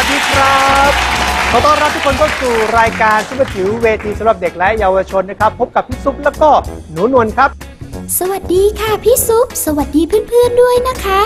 วัสดีครับ ขอต้อนรับทุกคนเข้าสู่รายการซุปเปอร์จิ๋วเวทีสำหรับเด็กและเยาวชนนะครับ พบกับพี่ซุปแล้วก็หนูนวลครับ สวัสดีค่ะพี่ซุป สวัสดีเพื่อนๆด้วยนะคะ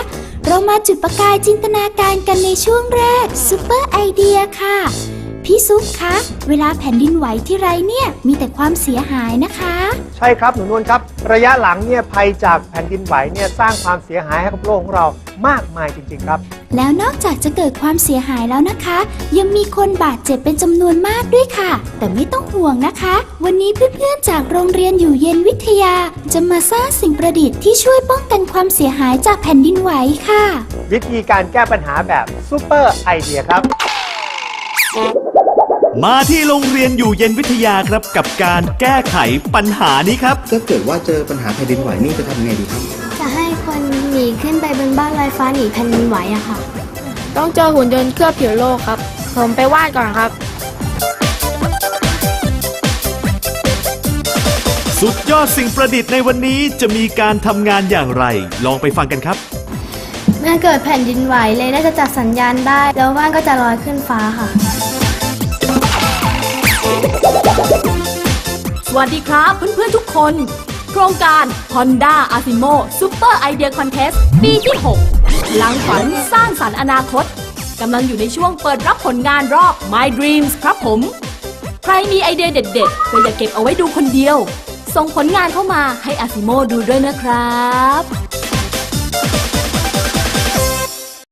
เรามาจุดประกายจินตนาการกันในช่วงแรกซุปเปอร์ไอเดียค่ะ พี่ซุปคะ เวลาแผ่นดินไหวที่ไรเนี่ยมีแต่ความเสียหายนะคะ ใช่ครับหนูนวลครับ ระยะหลังเนี่ยภัยจากแผ่นดินไหวเนี่ยสร้างความเสียหายให้กับโลกของเรามากมายจริง ๆ ครับ แล้วนอกจากจะเกิดความเสียหายแล้วนะคะ ยังมีคนบาดเจ็บเป็นจำนวนมากด้วยค่ะ แต่ไม่ต้องห่วงนะคะ วันนี้เพื่อนๆจากโรงเรียนอยู่เย็นวิทยา จะมาสร้างสิ่งประดิษฐ์ที่ช่วยป้องกันความเสียหายจากแผ่นดินไหวค่ะ วิธีการแก้ปัญหาแบบซูเปอร์ไอเดียครับ มาที่โรงเรียนอยู่เย็นวิทยาครับกับการแก้ไขปัญหานี้ครับ ถ้าเกิดว่าเจอปัญหาแผ่นดินไหวนี่จะทำยังไงดีครับ จะให้คนหนีขึ้นไปบนบ้านลอยฟ้าหนีแผ่นดินไหวอะค่ะ ต้องเจอหุ่นยนต์เคลือบผิวโลกครับ ผมไปวาดก่อนครับ สุดยอดสิ่งประดิษฐ์ในวันนี้จะมีการทำงานอย่างไร ลองไปฟังกันครับ เมื่อเกิดแผ่นดินไหวเลยน่าจะจับสัญญาณได้ แล้วบ้านก็จะลอยขึ้นฟ้าค่ะ สวัสดีครับเพื่อนๆทุกคน โครงการ Honda a s i m o Super Idea Contest ปีที่ 6 หลังฝันสร้างสรรค์อนาคตกำลังอยู่ในช่วงเปิดรับผลงานรอบ My Dreams ครับผม ใครมีไอเดียเด็ดๆก็อย่าเก็บเอาไว้ดูคนเดียว ส่งผลงานเข้ามาให้ a s i m o ดูด้วยนะครับ